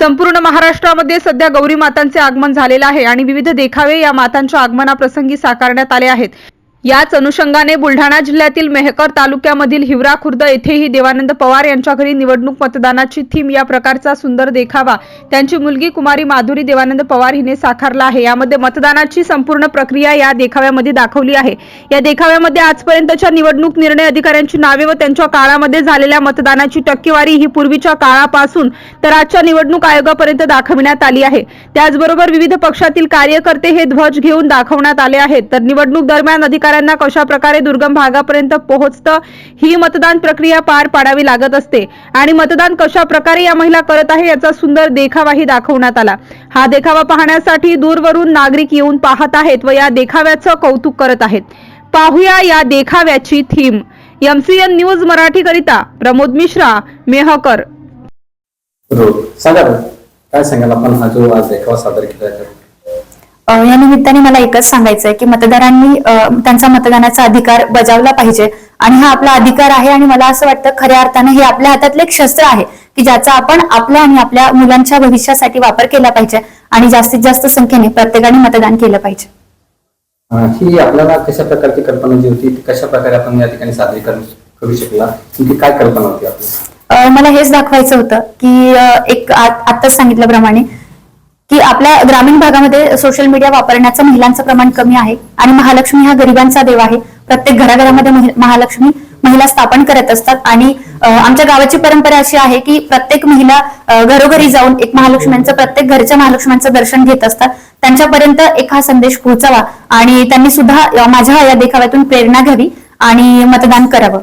संपूर्ण महाराष्ट्रामध्ये सध्या गौरी मातांचे आगमन झालेलं आहे आणि विविध देखावे या मातांच्या आगमनाप्रसंगी साकारण्यात आले आहेत. याच अनुषंगाने बुलढाणा जिल्ह्यातील मेहकर तालुक्यामधील हिवरा खुर्द येथेही देवानंद पवार यांच्या घरी निवडणूक मतदानाची थीम या प्रकारचा सुंदर देखावा. त्यांची मुलगी कुमारी माधुरी देवानंद पवार हिने साकारला आहे. यामध्ये मतदानाची संपूर्ण प्रक्रिया या देखाव्यामध्ये दाखवली आहे. या देखाव्यामध्ये आजपर्यंतच्या निवडणूक निर्णय अधिकाऱ्यांची नावे व त्यांच्या काळामध्ये झालेल्या मतदानाची टक्केवारी ही पूर्वीच्या काळापासून तर आजच्या निवडणूक आयोगापर्यंत दाखविण्यात आली आहे. त्याचबरोबर विविध पक्षातील कार्यकर्ते हे ध्वज घेऊन दाखवण्यात आले आहेत. तर निवडणूक दरम्यान अधिकाऱ्यांना कशा प्रकारे दुर्गम भागापर्यंत पोहोचतं ही मतदान प्रक्रिया पार पाडावी लागत असते. आणि मतदान कशा प्रकारे या महिला करत आहे याचा सुंदर देखावाही दाखवण्यात आला. हा देखावा पाहण्यासाठी दूरवरून नागरिक येऊन पाहत आहेत व या देखाव्याचं कौतुक करत आहेत. पाहूया या देखाव्याची थीम. एमसीएन न्यूज मराठी करिता प्रमोद मिश्रा मेहकर. हो, सांगा काय सांगाल आपण? हा जो आज देखावा सादर केला या निमित्ताने मला एकच सांगायचं आहे की मतदारांनी त्यांचा मतदानाचा अधिकार बजावला पाहिजे. आणि हा आपला अधिकार आहे आणि मला असं वाटतं खऱ्या अर्थानं हे आपल्या हातातलं एक शस्त्र आहे की ज्याचा आपण आपल्या आणि आपल्या मुलांच्या भविष्यासाठी वापर केला पाहिजे आणि जास्तीत जास्त संख्येने प्रत्येकाने मतदान केलं पाहिजे. ही आपल्याला कशा प्रकारची कल्पना जी होती कशा प्रकारे आपण या ठिकाणी सादरीकरण करू शकला? काय कल्पना होती आपली? मला हेच दाखवायचं होतं की एक आत्ताच सांगितल्याप्रमाणे की आपल्या ग्रामीण भागामध्ये सोशल मीडिया वापरण्याचं महिलांचं प्रमाण कमी आहे आणि महालक्ष्मी हा गरिबांचा देव आहे. प्रत्येक घराघरामध्ये महालक्ष्मी महिला स्थापन करत असतात आणि आमच्या गावाची परंपरा अशी आहे की प्रत्येक महिला घरोघरी जाऊन एक महालक्ष्म्यांचं प्रत्येक घरच्या महालक्ष्म्यांचं दर्शन घेत असतात. त्यांच्यापर्यंत एक हा संदेश पोहोचावा आणि त्यांनी सुद्धा माझ्या या देखाव्यातून प्रेरणा घ्यावी आणि मतदान करावं.